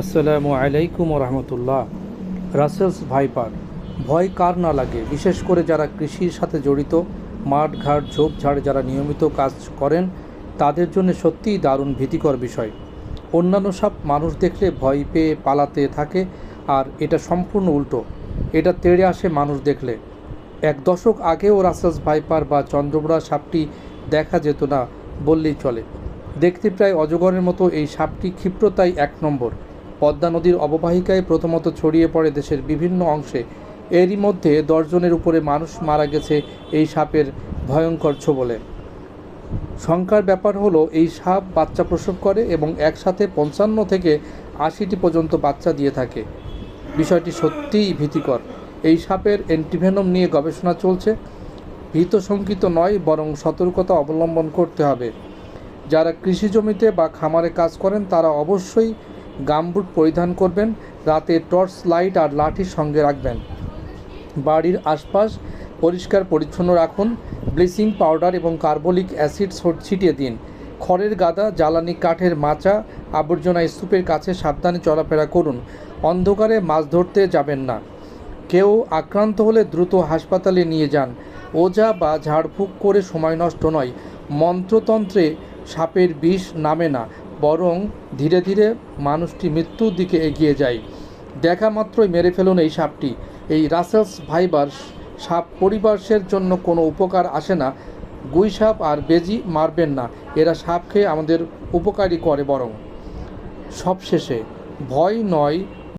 আসসালামু আলাইকুম রহমতুল্লাহ Russell's viper, ভয় কার না লাগে? বিশেষ করে যারা কৃষির সাথে জড়িত, মাঠ, ঘাট ঝোপঝাড় যারা নিয়মিত কাজ করেন, তাদের জন্য সত্যিই দারুণ ভীতিকর বিষয়। অন্যান্য সব মানুষ দেখলে ভয় পেয়ে পালাতে থাকে, আর এটা সম্পূর্ণ উল্টো। এটা তেড়ে আসে মানুষ দেখলে। এক দশক আগেও রাসেলস ভাইপার বা চন্দ্রবড়া সাপটি দেখা যেত না বললেই চলে। দেখতে প্রায় অজগরের মতো এই সাপটি ক্ষিপ্রতাই এক নম্বর। পদ্মা নদীর অববাহিকায় প্রথমত ছড়িয়ে পড়ে দেশের বিভিন্ন অংশে। এরই মধ্যে দশজনের উপরে মানুষ মারা গেছে এই সাপের ভয়ঙ্কর ছোবলে। শঙ্কার ব্যাপার হলো, এই সাপ বাচ্চা প্রসব করে এবং একসাথে পঞ্চান্ন থেকে আশিটি পর্যন্ত বাচ্চা দিয়ে থাকে। বিষয়টি সত্যিই ভীতিকর। এই সাপের অ্যান্টিভেনম নিয়ে গবেষণা চলছে। ভীত শঙ্কিত নয়, বরং সতর্কতা অবলম্বন করতে হবে। যারা কৃষি জমিতে বা খামারে কাজ করেন, তারা অবশ্যই গামবুট পরিধান করবেন, রাতে টর্চ লাইট আর লাঠির সঙ্গে রাখবেন। বাড়ির আশপাশ পরিষ্কার পরিচ্ছন্ন রাখুন, ব্লিচিং পাউডার এবং কার্বলিক অ্যাসিড ছোট ছিটিয়ে দিন। খড়ের গাদা, জ্বালানি কাঠের মাচা, আবর্জনা স্তূপের কাছে সাবধানে চলাফেরা করুন। অন্ধকারে মাছ ধরতে যাবেন না। কেউ আক্রান্ত হলে দ্রুত হাসপাতালে নিয়ে যান। ওজা বা ঝাড়ফুঁক করে সময় নষ্ট নয়। মন্ত্রতন্ত্রে সাপের বিষ নামে না। বরং ধীরে ধীরে মানুষটি মৃত্যুর দিকে এগিয়ে যায়। দেখা মাত্রই মেরে ফেলুন এই সাপটি। এই রাসেলস ভাইবার সাপ পরিবারের জন্য কোনো উপকার আসে না। গুই সাপ আর বেজি মারবেন না। এরা সাপ খেয়ে আমাদের উপকারই করে বরং। সবশেষে ভয় নয়